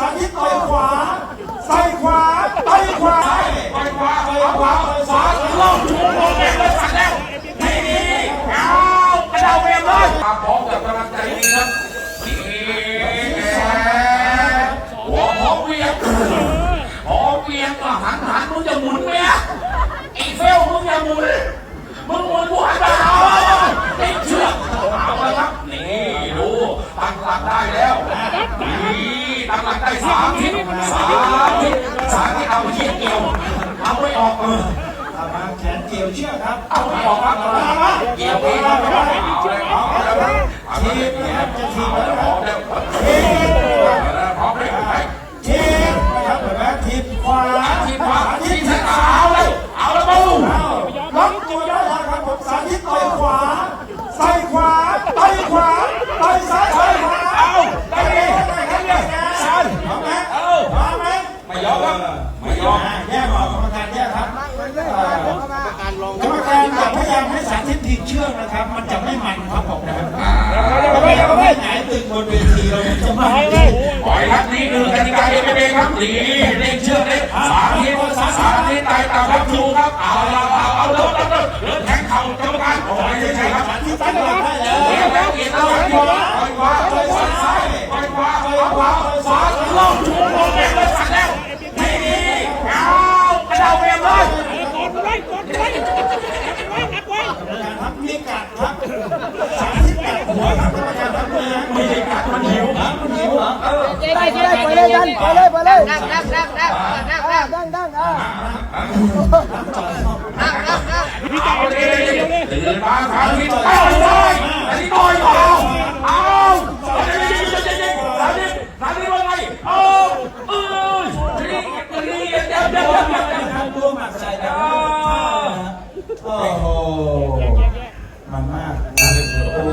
สาธิตไปขวาไส่ขวาไปขวาไปขวาไปขวาไปขวาลงถูลงเป็นเลยสั่งแล้วนี่นี่เอากระเดาเองเลยมาพร้อมกับกำลังใจดีครับพี่เอ๋หัวหอมเวียงหอมเวียงก็หันหันมึงจะหมุนไหมไอีเฟลมึงจะหมุนมึงหมุนกูหันไปเอาไอ้เชือกเอาละครับนี่ดูตั้งหลักได้แล้ว หลักได้สามทิศสามทิศสามทิศเอาเชือกเกี่ยวเอาไม่ออกเออเอามาแขนเกี่ยวเชือกครับ เอาไม่ออกครับเกี่ยวเองายามให้สาธิตผิดเชือกนะครับ มันจะไม่มันครับผมนะครับเราไม่เราไม่หงายตึงบนเวทีเราจะไม่ปล่อยครับนี่คือกติกาเองเองครับนี่เล่นเชือกเล่ ครับสาธิตกัดหัวครับกรรมการครับไม่ได้กัดมันหิวครับมันหิวเหรอเออไปเลยไปเลยกันไปเลยไปเลยดังดังดังดังดังดังดังดังอะดังดังดังเอาเลยตื่นมาสามทิศเอาเลยอันนี้ต่อยต่อ más. Dale, bro.